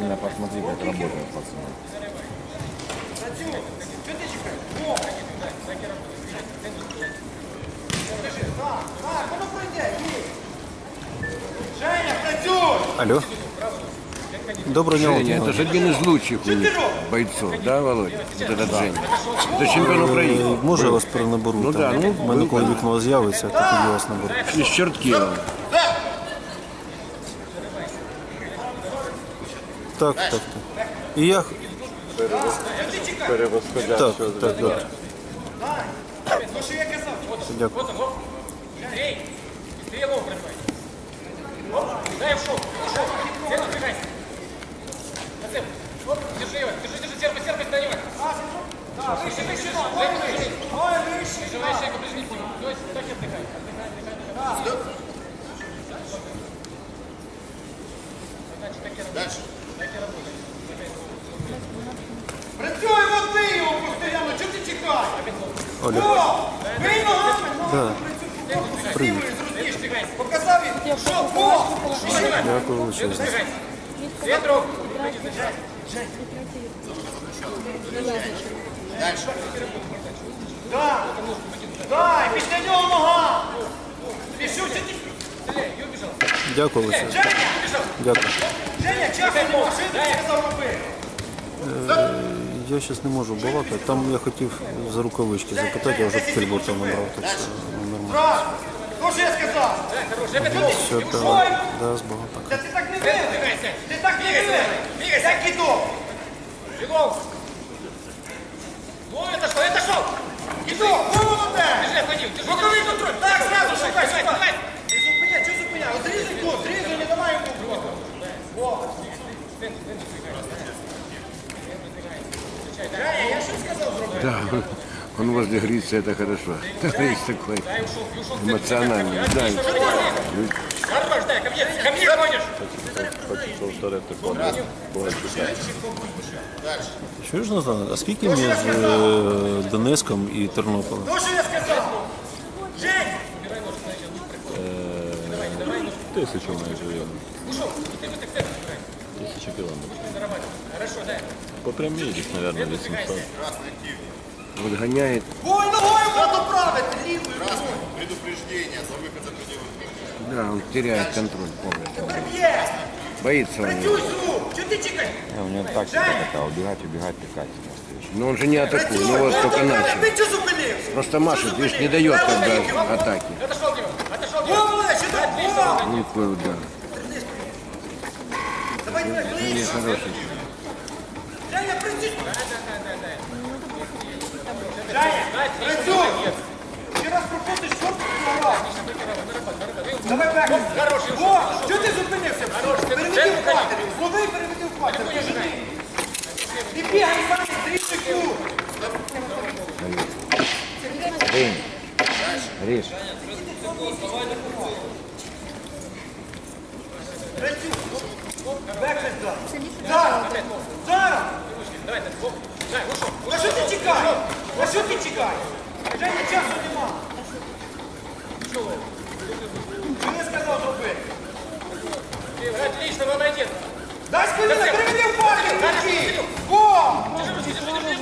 внимательно посмотри, как работают пацаны. Алло. Доброго дня, Женя, это же один из лучших у них бойцов, да, Володя? Вот этот Женя. Это чемпион Украины. Е, Може я вас перенаберу? Ну там? да, ну, У мене коли вікно з'явиться, то тоді я вас наберу. Из Черткова. Так, так, так. І я... Так, так, казав? Дякую. Андрей, держи его, держи, держи, и отдыхай, отдыхай. Значит, так Оля. Да. Привіт. Показав їм, що Бог! Дякую величезно. Вітров! Дальше. Да! Да! Після нього нога! Дякую, Олексій. Дякую. Женя, часом машину е, сказав робити. Я зараз не можу балакати. Там я хотів за рукавички запитати, я вже фільбурта набрав, так що ну, нормально. То, що я сказав? Да. Все, давай. Да, з Богом пока. Ти так не! Двигайся. Ти так не вели! Як кидок! Бегом. Да, он- он возле грица, это хорошо. Есть такой эмоциональный. Да, Хорош, дай, ко мне, ко мне ходишь. Чуєш, Наталя, а скільки між е, Донецьком і Тернополем? То, що я сказав? Жень! Тисячу майже є. Тисяча кілометрів. По прямій десь, мабуть, 800. вот гоняет. Ой, ногою можна правити, лівою. Да, он теряет контроль полностью. Є! Боится он. Працюй з рук! Чого ти чекаєш? Не, у него тактика такая, убегать, убегать, пихать. настоящий. Но он же не атакует, ну вот только начал. Ти чого зупинився? Просто машет, видишь, не дает тогда атаки. Отошел, Дима, Давай, давай, Не ближче! хороший. Женя, працюй! Женя, працюй! Ще раз проходиш, що ти нога? Давай бек! Хороший О, що ти зупинився? Переведи в патері, злови і переведи в патері. Ти бігай сам, три секунд! Рень, режь. Працюй! Бек дай! Зараз! Зараз! Давай, так, оп. Дай, ушел. А що ти чекаєш? А що ти чекаєш? Женя, часу нема. Що я сказав зробити? Ты, Отлично, молодец. Дай спину, переведи в патері! Руки!